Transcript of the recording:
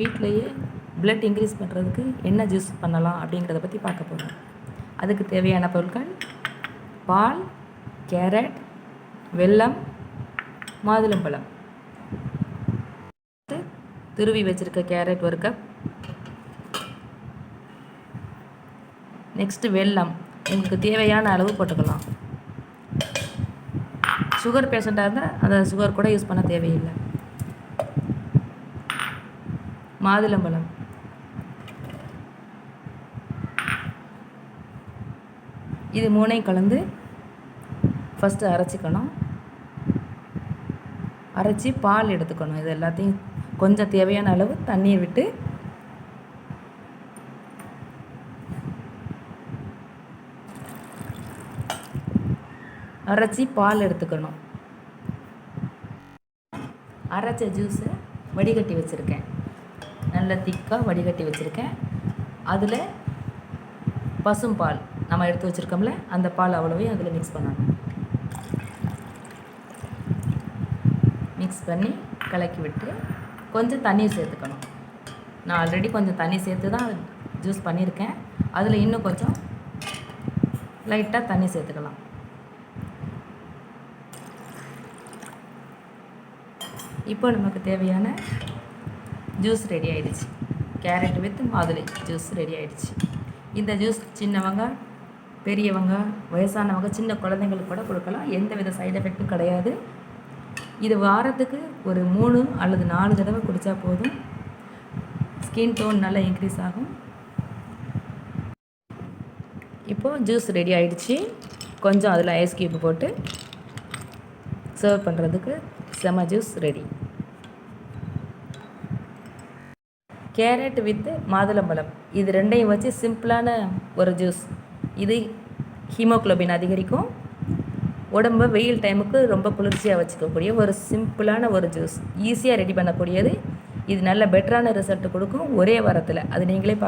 வீட்டிலையே blood increase பண்ணுறதுக்கு என்ன ஜூஸ் பண்ணலாம் அப்படிங்கிறத பற்றி பார்க்க போகிறோம் அதுக்கு தேவையான பொருட்கள் பால் கேரட் வெல்லம் மாதுளம்பழம் துருவி வச்சுருக்க கேரட் ஒரு கப் நெக்ஸ்ட்டு வெல்லம். உங்களுக்கு தேவையான அளவு போட்டுக்கலாம். சுகர் பேஷண்ட்டாக இருந்தால் அந்த சுகர் கூட யூஸ் பண்ண தேவையில்லை. மாதுளம்பழம். இது மூணையும் கலந்து ஃபஸ்ட்டு அரைச்சிக்கணும். அரைச்சி பால் எடுத்துக்கணும். இது எல்லாத்தையும் கொஞ்சம் தேவையான அளவு தண்ணியை விட்டு அரைச்சி பால் எடுத்துக்கணும். அரைச்ச ஜூஸை வடிகட்டி வச்சுருக்கேன். நல்ல திக்காக வடிகட்டி வச்சுருக்கேன். அதில் பசும்பால் நம்ம எடுத்து வச்சுருக்கோம்ல அந்த பால் அவ்வளோவையும் அதில் மிக்ஸ் பண்ணணும். மிக்ஸ் பண்ணி கலக்கி விட்டு கொஞ்சம் தண்ணீர் சேர்த்துக்கணும். நான் ஆல்ரெடி கொஞ்சம் தண்ணி சேர்த்து தான் ஜூஸ் பண்ணியிருக்கேன். அதில் இன்னும் கொஞ்சம் லைட்டாக தண்ணி சேர்த்துக்கலாம். இப்போ நமக்கு தேவையான ஜூஸ் ரெடி ஆகிடுச்சு கேரட் வித் மாதுளை ஜூஸ் ரெடி ஆகிடுச்சு இந்த ஜூஸ் சின்னவங்க பெரியவங்க வயசானவங்க சின்ன குழந்தைங்களுக்கு கூட கொடுக்கலாம். எந்த வித சைடு எஃபெக்ட்டும் கிடையாது. இது வாரத்துக்கு ஒரு மூணு அல்லது நாலு தடவை குடித்தா போதும். ஸ்கின் டோன் நல்லா இன்க்ரீஸ் ஆகும். இப்போது ஜூஸ் ரெடி ஆகிடுச்சு கொஞ்சம் அதில் ஐஸ் கியூப் போட்டு சர்வ் பண்ணுறதுக்கு செம ஜூஸ் ரெடி கேரட் வித்து மாதுளம்பழம். இது ரெண்டையும் வச்சு சிம்பிளான ஒரு ஜூஸ். இது ஹீமோக்ளோபின் அதிகரிக்கும். உடம்ப வெயில் டைமுக்கு ரொம்ப குளிர்ச்சியாக வச்சுக்கக்கூடிய ஒரு சிம்பிளான ஒரு ஜூஸ். ஈஸியாக ரெடி பண்ணக்கூடியது. இது நல்ல பெட்டரான ரிசல்ட் கொடுக்கும். ஒரே வாரத்தில். அது நீங்களே பா